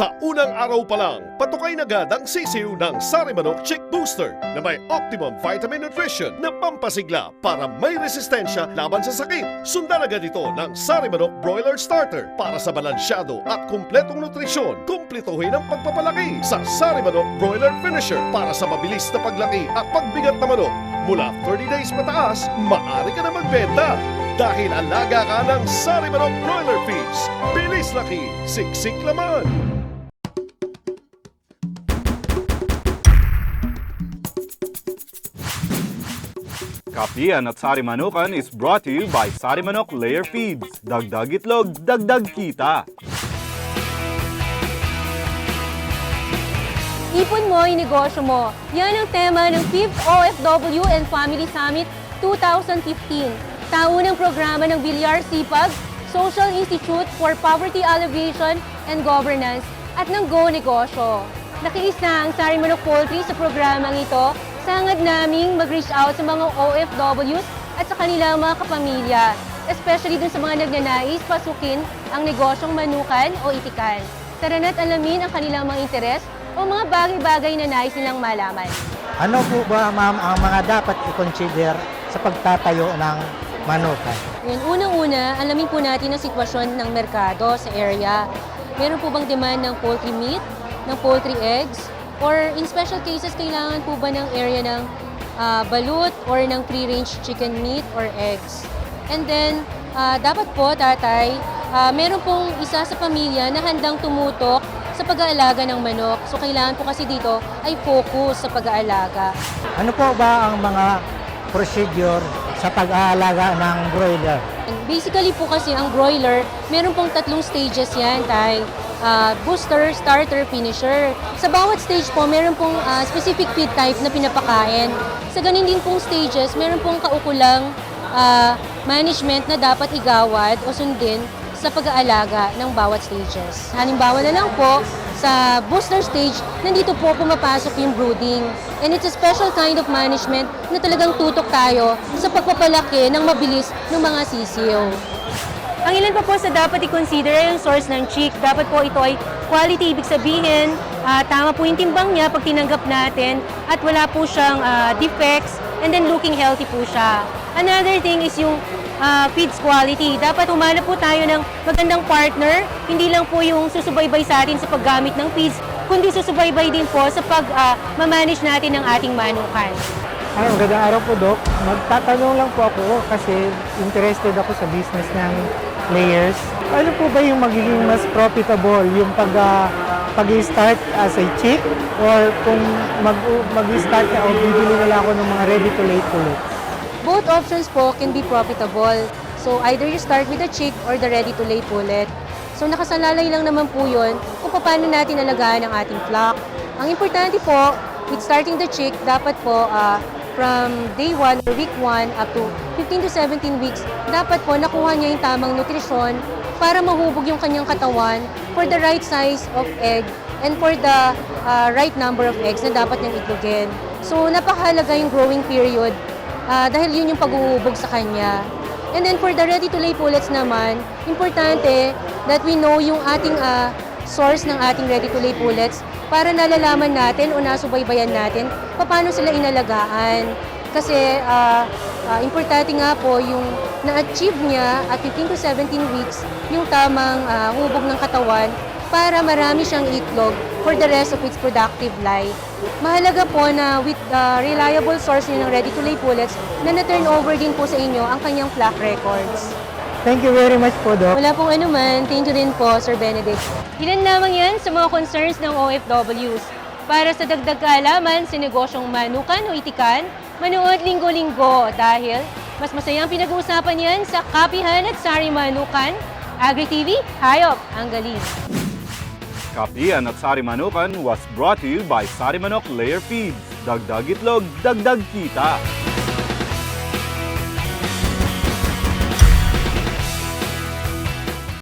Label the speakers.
Speaker 1: Sa unang araw pa lang, patukay na agad ang sisiw ng Sari Manok Chick Booster na may optimum vitamin nutrition na pampasigla para may resistensya laban sa sakit. Sundan agad ito ng Sari Manok Broiler Starter para sa balansyado at kumpletong nutrisyon. Kumplituhin ang pagpapalaki sa Sari Manok Broiler Finisher para sa mabilis na paglaki at pagbigat na manok. Mula 30 days pataas, maaari ka na magbenta. Dahil alaga ka ng Sari Manok Broiler Feeds. Bilis laki, siksik laman.
Speaker 2: Kapian at Sari Manukan is brought to you by Sari Manok Layer Feeds. Dagdag itlog, dagdag kita.
Speaker 3: Ipon mo yung negosyo mo. Yan ang tema ng 5th OFW and Family Summit 2015. Taunang programa ng Villar Sipag, Social Institute for Poverty Alleviation and Governance at ng Go Negosyo. Nakiisa ang Sari Manok Poultry sa programang ito. Sangad naming mag-reach out sa mga OFWs at sa kanilang mga kapamilya. Especially dun sa mga nagnanais pasukin ang negosyong manukan o itikan. Tara na't alamin ang kanilang mga interes o mga bagay-bagay na nais nilang malaman.
Speaker 4: Ano po ba ma'am ang mga dapat i-consider sa pagtatayo ng manukan?
Speaker 3: Ngayon, unang-una, alamin po natin ang sitwasyon ng merkado sa area. Meron po bang demand ng poultry meat, ng poultry eggs, or in special cases, kailangan po ba ng area ng ah, balut or ng free-range chicken meat or eggs? And then, ah, dapat po, tatay, ah, meron pong isa sa pamilya na handang tumutok sa pag-aalaga ng manok. So, kailangan po kasi dito ay focus sa pag-aalaga.
Speaker 4: Ano po ba ang mga procedure sa pag-aalaga ng broiler?
Speaker 3: Basically po kasi ang broiler, meron pong tatlong stages yan, tay. Ah, booster, starter, finisher. Sa bawat stage po, meron pong ah, specific feed type na pinapakain. Sa ganun din pong stages, meron pong kaukulang ah, management na dapat igawad o sundin sa pag-aalaga ng bawat stages. Halimbawa na lang po, sa booster stage, nandito po pumapasok yung brooding. And it's a special kind of management na talagang tutok tayo sa pagpapalaki ng mabilis ng mga sisiyo. Ang ilan pa po sa dapat i-consider ay yung source ng chick. Dapat po ito ay quality, ibig sabihin, ah, tama po yung timbang niya pag tinanggap natin at wala po siyang ah, defects and then looking healthy po siya. Another thing is yung ah, feeds quality. Dapat humanap po tayo ng magandang partner, hindi lang po yung susubaybay sa atin sa paggamit ng feeds, kundi susubaybay din po sa pag-manage natin ng ating manukan.
Speaker 4: Ay, ang gandang araw po, Doc. Magtatanong lang po ako kasi interested ako sa business ng layers. Ano po ba yung magiging mas profitable? Yung pag, ah, pag-start as a chick or kung mag, mag-start ka o bibili na lang ako ng mga ready-to-lay pullets?
Speaker 3: Both options po can be profitable. So either you start with the chick or the ready-to-lay pullet. So nakasalalay lang naman po yun kung paano natin alagaan ang ating flock. Ang importante po, with starting the chick, dapat po ah, from day 1 or week 1 up to 15 to 17 weeks, dapat po nakuha niya yung tamang nutrisyon para mahubog yung kanyang katawan for the right size of egg and for the ah, right number of eggs na dapat niyang itlogin. So napakahalaga yung growing period Ah, dahil yun yung pag-uubog sa kanya. And then for the ready-to-lay pullets naman, importante that we know yung ating ah, source ng ating ready-to-lay pullets para nalalaman natin o nasubaybayan natin paano sila inalagaan. Kasi ah, ah, importante nga po yung na-achieve niya at 15 to 17 weeks yung tamang ah, hubog ng katawan para marami siyang itlog for the rest of its productive life. Mahalaga po na with the reliable source niyo ng ready-to-lay pullets na na-turn over din po sa inyo ang kanyang flock records.
Speaker 4: Thank you very much po, Doc.
Speaker 3: Wala pong anuman. Thank you din po, Sir Benedict. Ilan lamang yan sa mga concerns ng OFWs. Para sa dagdag kaalaman sa negosyong manukan o itikan, manood linggo-linggo dahil mas masayang pinag-uusapan yan sa Kapihan at Sari Manukan. Agri-TV, hayop ang galing.
Speaker 2: Kapian at Sari Manukan was brought to you by Sari Manok Layer Feeds. Dagdag itlog, dagdag kita.